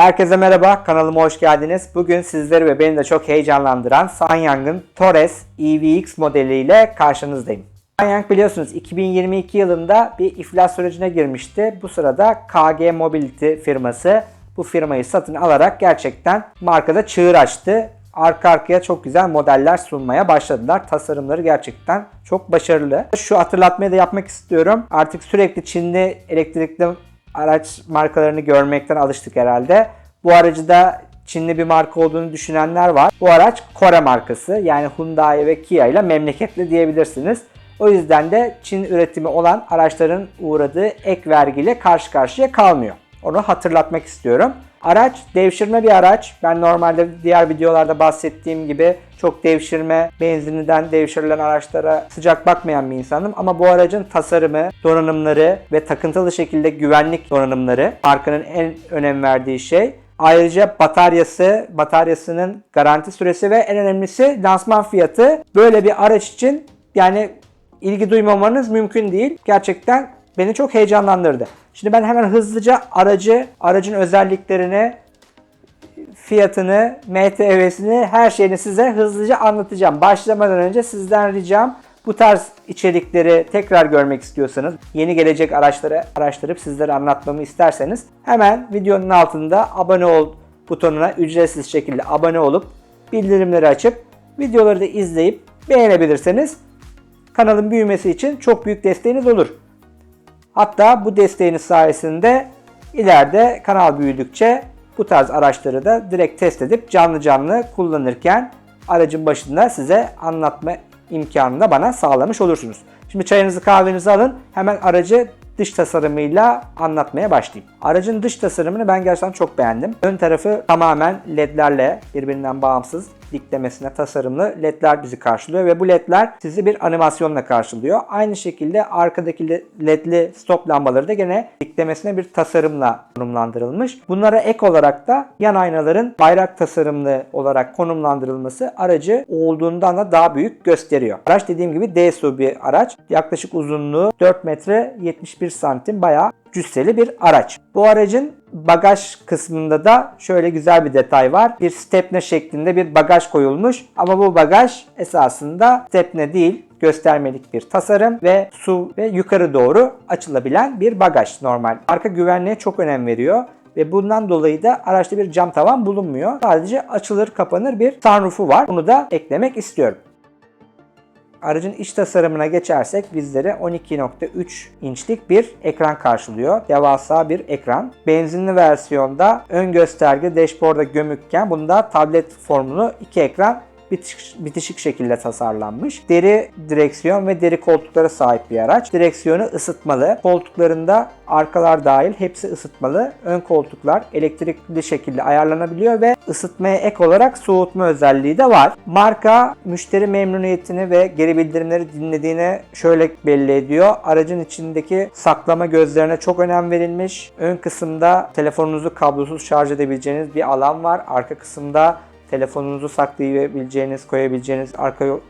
Herkese merhaba, kanalıma hoş geldiniz. Bugün sizleri ve beni de çok heyecanlandıran Sanyang'ın Torres EVX modeliyle karşınızdayım. Sanyang biliyorsunuz 2022 yılında bir iflas sürecine girmişti. Bu sırada KG Mobility firması bu firmayı satın alarak gerçekten markada çığır açtı. Arka arkaya çok güzel modeller sunmaya başladılar. Tasarımları gerçekten çok başarılı. Şu hatırlatmayı da yapmak istiyorum. Artık sürekli Çinli elektrikli araç markalarını görmekten alıştık herhalde. Bu aracı da Çinli bir marka olduğunu düşünenler var. Bu araç Kore markası yani Hyundai ve Kia ile memleketli diyebilirsiniz. O yüzden de Çin üretimi olan araçların uğradığı ek vergiyle karşı karşıya kalmıyor. Onu hatırlatmak istiyorum. Araç devşirme bir araç. Ben normalde diğer videolarda bahsettiğim gibi çok devşirme, benzinliden devşirilen araçlara sıcak bakmayan bir insanım. Ama bu aracın tasarımı, donanımları ve takıntılı şekilde güvenlik donanımları markanın en önem verdiği şey. Ayrıca bataryası, bataryasının garanti süresi ve en önemlisi lansman fiyatı. Böyle bir araç için yani ilgi duymamanız mümkün değil. Gerçekten beni çok heyecanlandırdı. Şimdi ben hemen hızlıca aracı, aracın özelliklerini, fiyatını, MTV'sini, her şeyini size hızlıca anlatacağım. Başlamadan önce sizden ricam bu tarz içerikleri tekrar görmek istiyorsanız, yeni gelecek araçları araştırıp sizlere anlatmamı isterseniz hemen videonun altında abone ol butonuna ücretsiz şekilde abone olup bildirimleri açıp videoları da izleyip beğenebilirseniz kanalın büyümesi için çok büyük desteğiniz olur. Hatta bu desteğiniz sayesinde ileride kanal büyüdükçe bu tarz araçları da direkt test edip canlı canlı kullanırken aracın başında size anlatma imkanını da bana sağlamış olursunuz. Şimdi çayınızı kahvenizi alın hemen aracı dış tasarımıyla anlatmaya başlayayım. Aracın dış tasarımını ben gerçekten çok beğendim. Ön tarafı tamamen ledlerle birbirinden bağımsız diklemesine tasarımlı ledler bizi karşılıyor ve bu ledler sizi bir animasyonla karşılıyor. Aynı şekilde arkadaki ledli stop lambaları da gene diklemesine bir tasarımla konumlandırılmış. Bunlara ek olarak da yan aynaların bayrak tasarımlı olarak konumlandırılması aracı olduğundan da daha büyük gösteriyor. Araç dediğim gibi DSU bir araç. Yaklaşık uzunluğu 4 metre 71 santim bayağı cüsseli bir araç. Bu aracın bagaj kısmında da şöyle güzel bir detay var. Bir stepne şeklinde bir bagaj koyulmuş ama bu bagaj esasında stepne değil göstermelik bir tasarım ve su ve yukarı doğru açılabilen bir bagaj normal. Arka güvenliğe çok önem veriyor ve bundan dolayı da araçta bir cam tavan bulunmuyor. Sadece açılır kapanır bir sunroofu var. Bunu da eklemek istiyorum. Aracın iç tasarımına geçersek bizlere 12.3 inçlik bir ekran karşılıyor. Devasa bir ekran. Benzinli versiyonda ön gösterge dashboard'a gömükken bunda tablet formunu iki ekran bitişik, bitişik şekilde tasarlanmış. Deri direksiyon ve deri koltuklara sahip bir araç. Direksiyonu ısıtmalı. Koltuklarında arkalar dahil hepsi ısıtmalı. Ön koltuklar elektrikli şekilde ayarlanabiliyor ve ısıtmaya ek olarak soğutma özelliği de var. Marka müşteri memnuniyetini ve geri bildirimleri dinlediğine şöyle belli ediyor. Aracın içindeki saklama gözlerine çok önem verilmiş. Ön kısımda telefonunuzu kablosuz şarj edebileceğiniz bir alan var. Arka kısımda telefonunuzu saklayabileceğiniz, koyabileceğiniz arka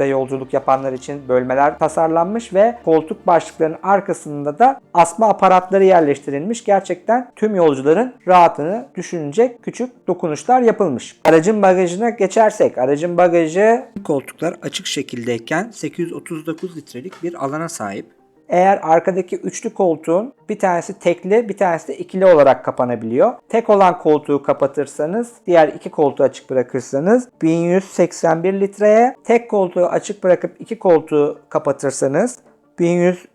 ve yolculuk yapanlar için bölmeler tasarlanmış ve koltuk başlıklarının arkasında da asma aparatları yerleştirilmiş. Gerçekten tüm yolcuların rahatını düşünecek küçük dokunuşlar yapılmış. Aracın bagajına geçersek, aracın bagajı koltuklar açık şekildeyken 839 litrelik bir alana sahip. Eğer arkadaki üçlü koltuğun bir tanesi tekli bir tanesi de ikili olarak kapanabiliyor. Tek olan koltuğu kapatırsanız diğer iki koltuğu açık bırakırsanız 1181 litreye tek koltuğu açık bırakıp iki koltuğu kapatırsanız 1100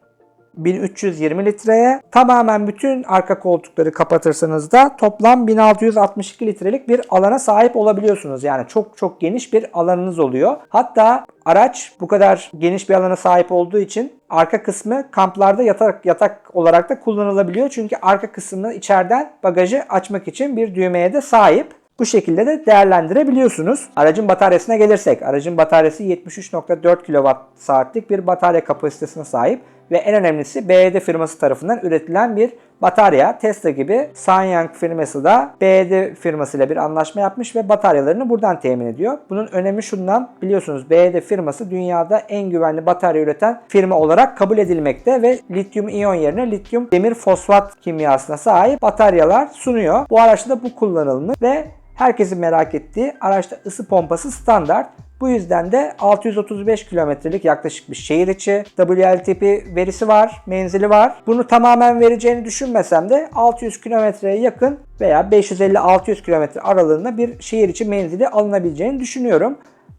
1320 litreye tamamen bütün arka koltukları kapatırsanız da toplam 1662 litrelik bir alana sahip olabiliyorsunuz. Yani çok çok geniş bir alanınız oluyor. Hatta araç bu kadar geniş bir alana sahip olduğu için arka kısmı kamplarda yatak yatak olarak da kullanılabiliyor. Çünkü arka kısmını içeriden bagajı açmak için bir düğmeye de sahip. Bu şekilde de değerlendirebiliyorsunuz. Aracın bataryasına gelirsek, aracın bataryası 73.4 kWh saatlik bir batarya kapasitesine sahip ve en önemlisi BYD firması tarafından üretilen bir batarya. Tesla gibi Sanyang firması da BYD firmasıyla bir anlaşma yapmış ve bataryalarını buradan temin ediyor. Bunun önemi şundan biliyorsunuz BYD firması dünyada en güvenli batarya üreten firma olarak kabul edilmekte ve lityum iyon yerine lityum demir fosfat kimyasına sahip bataryalar sunuyor. Bu araçta da bu kullanılmış ve herkesin merak ettiği araçta ısı pompası standart. Bu yüzden de 635 kilometrelik yaklaşık bir şehir içi WLTP verisi var, menzili var. Bunu tamamen vereceğini düşünmesem de 600 kilometreye yakın veya 550-600 kilometre aralığında bir şehir içi menzili alınabileceğini düşünüyorum.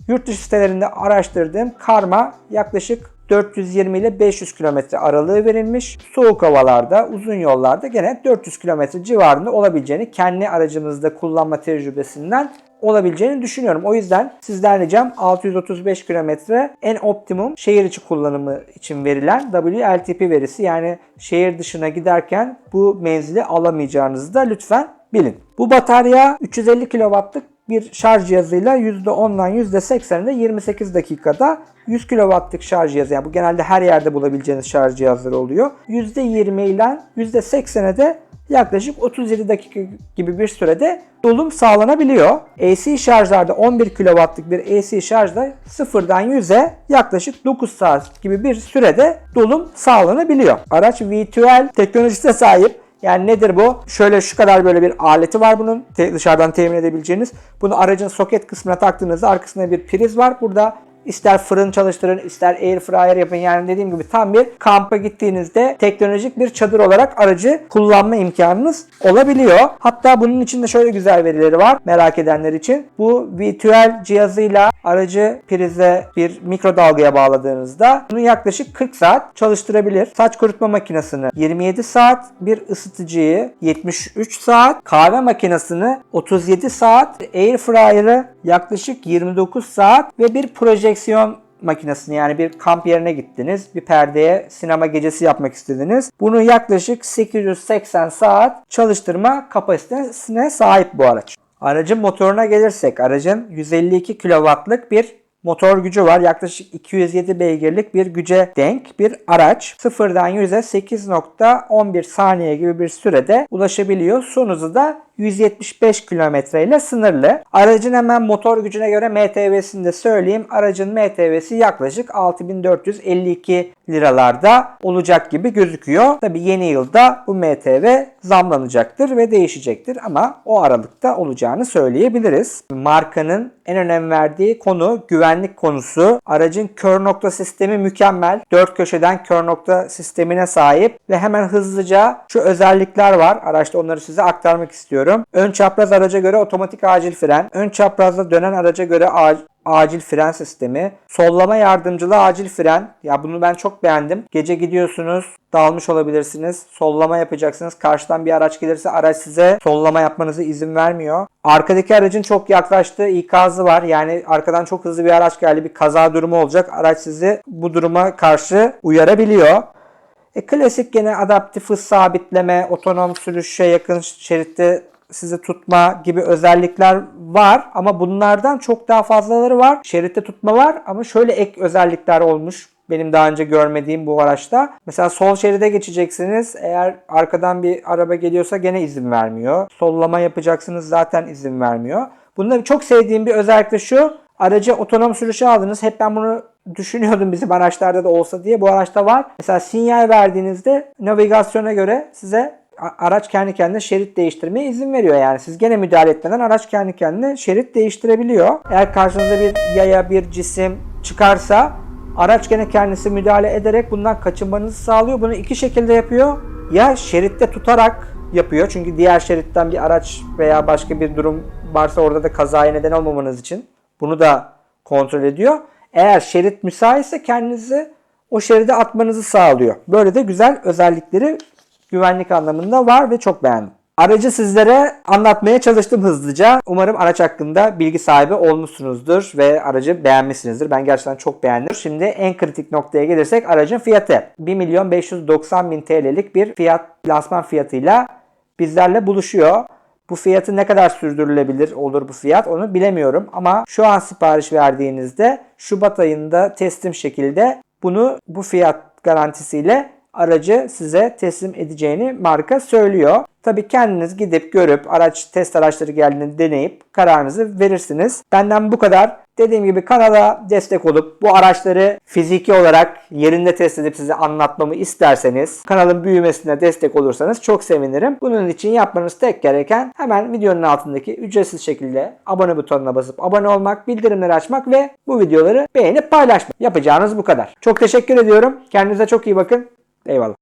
Yurt dışı sitelerinde araştırdığım karma yaklaşık 420 ile 500 kilometre aralığı verilmiş. Soğuk havalarda, uzun yollarda gene 400 kilometre civarında olabileceğini kendi aracımızda kullanma tecrübesinden olabileceğini düşünüyorum. O yüzden sizden ricam 635 kilometre en optimum şehir içi kullanımı için verilen WLTP verisi. Yani şehir dışına giderken bu menzili alamayacağınızı da lütfen bilin. Bu batarya 350 kW'lık bir şarj cihazıyla %10'dan %80'inde 28 dakikada 100 kW'lık şarj cihazı yani bu genelde her yerde bulabileceğiniz şarj cihazları oluyor. %20 ile %80'e de yaklaşık 37 dakika gibi bir sürede dolum sağlanabiliyor. AC şarjlarda 11 kW'lık bir AC şarjda sıfırdan 100'e yaklaşık 9 saat gibi bir sürede dolum sağlanabiliyor. Araç V2L teknolojisine sahip. Yani nedir bu? Şöyle şu kadar böyle bir aleti var bunun te- dışarıdan temin edebileceğiniz. Bunu aracın soket kısmına taktığınızda arkasında bir priz var. Burada İster fırın çalıştırın, ister air fryer yapın. Yani dediğim gibi tam bir kampa gittiğinizde teknolojik bir çadır olarak aracı kullanma imkanınız olabiliyor. Hatta bunun içinde şöyle güzel verileri var merak edenler için. Bu virtual cihazıyla aracı prize bir mikrodalgaya bağladığınızda bunu yaklaşık 40 saat çalıştırabilir. Saç kurutma makinesini 27 saat, bir ısıtıcıyı 73 saat, kahve makinesini 37 saat, air fryer'ı yaklaşık 29 saat ve bir projeksiyon makinesini yani bir kamp yerine gittiniz. Bir perdeye sinema gecesi yapmak istediniz. Bunu yaklaşık 880 saat çalıştırma kapasitesine sahip bu araç. Aracın motoruna gelirsek aracın 152 kW'lık bir motor gücü var. Yaklaşık 207 beygirlik bir güce denk bir araç. Sıfırdan 100'e 8.11 saniye gibi bir sürede ulaşabiliyor. Son hızı da 175 kilometre ile sınırlı. Aracın hemen motor gücüne göre MTV'sini de söyleyeyim. Aracın MTV'si yaklaşık 6452 liralarda olacak gibi gözüküyor. Tabi yeni yılda bu MTV zamlanacaktır ve değişecektir ama o aralıkta olacağını söyleyebiliriz. Markanın en önem verdiği konu güvenlik konusu. Aracın kör nokta sistemi mükemmel. Dört köşeden kör nokta sistemine sahip ve hemen hızlıca şu özellikler var. Araçta onları size aktarmak istiyorum. Ön çapraz araca göre otomatik acil fren, ön çaprazda dönen araca göre acil fren sistemi, sollama yardımcılı acil fren. Ya bunu ben çok beğendim. Gece gidiyorsunuz, dalmış olabilirsiniz. Sollama yapacaksınız. Karşıdan bir araç gelirse araç size sollama yapmanıza izin vermiyor. Arkadaki aracın çok yaklaştığı ikazı var. Yani arkadan çok hızlı bir araç geldi. Bir kaza durumu olacak. Araç sizi bu duruma karşı uyarabiliyor. E, klasik gene adaptif hız sabitleme, otonom sürüşe yakın şeritte sizi tutma gibi özellikler var ama bunlardan çok daha fazlaları var. Şeritte tutma var ama şöyle ek özellikler olmuş benim daha önce görmediğim bu araçta. Mesela sol şeride geçeceksiniz. Eğer arkadan bir araba geliyorsa gene izin vermiyor. Sollama yapacaksınız zaten izin vermiyor. Bunda çok sevdiğim bir özellik de şu. Aracı otonom sürüşe aldınız. Hep ben bunu düşünüyordum bizim araçlarda da olsa diye. Bu araçta var. Mesela sinyal verdiğinizde navigasyona göre size araç kendi kendine şerit değiştirmeye izin veriyor. Yani siz gene müdahale etmeden araç kendi kendine şerit değiştirebiliyor. Eğer karşınıza bir yaya bir cisim çıkarsa araç gene kendisi müdahale ederek bundan kaçınmanızı sağlıyor. Bunu iki şekilde yapıyor. Ya şeritte tutarak yapıyor. Çünkü diğer şeritten bir araç veya başka bir durum varsa orada da kazaya neden olmamanız için bunu da kontrol ediyor. Eğer şerit müsaitse kendinizi o şeride atmanızı sağlıyor. Böyle de güzel özellikleri güvenlik anlamında var ve çok beğendim. Aracı sizlere anlatmaya çalıştım hızlıca. Umarım araç hakkında bilgi sahibi olmuşsunuzdur ve aracı beğenmişsinizdir. Ben gerçekten çok beğendim. Şimdi en kritik noktaya gelirsek aracın fiyatı. 1 milyon 590 bin TL'lik bir fiyat lansman fiyatıyla bizlerle buluşuyor. Bu fiyatı ne kadar sürdürülebilir olur bu fiyat onu bilemiyorum ama şu an sipariş verdiğinizde Şubat ayında teslim şekilde bunu bu fiyat garantisiyle aracı size teslim edeceğini marka söylüyor. Tabi kendiniz gidip görüp araç test araçları geldiğini deneyip kararınızı verirsiniz. Benden bu kadar. Dediğim gibi kanala destek olup bu araçları fiziki olarak yerinde test edip size anlatmamı isterseniz kanalın büyümesine destek olursanız çok sevinirim. Bunun için yapmanız tek gereken hemen videonun altındaki ücretsiz şekilde abone butonuna basıp abone olmak, bildirimleri açmak ve bu videoları beğenip paylaşmak. Yapacağınız bu kadar. Çok teşekkür ediyorum. Kendinize çok iyi bakın. Eyvallah.